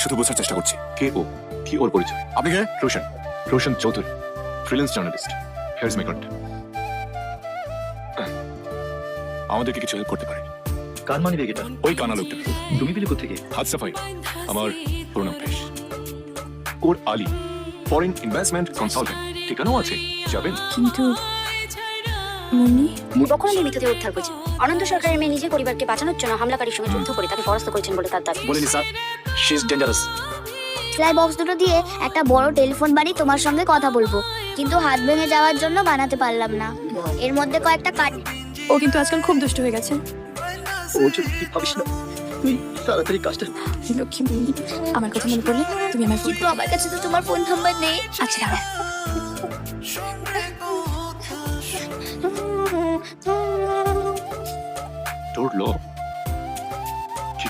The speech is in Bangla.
শুধু বোঝার চেষ্টা করছি। কে ও? কি ওর পরিচয়? আপনি কে? Roshan. Roshan Chowdhury freelance journalist here's my content আমাদেরকে কিছু হেল্প করতে পারে কার মানি ব্যাগ এটা ওই কানা লোকটা তুমি পেলে কোথেকে হাত সাফাই। আমার পুরো নাম পেশ কোর আলী ফরেন ইনভেস্টমেন্ট কনসালটেন্ট ঠিকানাও আছে। যাবেন। কিন্তু মুন্নি? কখনো উদ্ধার অনন্ত সরকারের মেয়ে নিজে পরিবারকে বাঁচানোর জন্য হামলাকারীর সঙ্গে যুদ্ধ করে তাকে পরাস্ত করেছেন বলে তার দাবি। বলিনি স্যার। শি ইজ ডেঞ্জারাস সেলাই বক্স দুটো দিয়ে একটা বড় টেলিফোন বাড়ি তোমার সঙ্গে কথা বলব। কিন্তু হাত ভেঙে যাওয়ার জন্য বানাতে পারলাম না। এর মধ্যে কয়েকটা কাট ও কিন্তু আজকাল খুব দুষ্ট হয়ে গেছে। ও যদি তুই ভাবিস না তুই তাড়াতাড়ি কাজটা লক্ষ্মী আমার কথা মনে পড়লে তুমি আমার কিন্তু আমার কাছে তো তোমার ফোন নাম্বার নেই। আচ্ছা দাঁড়া তোর ল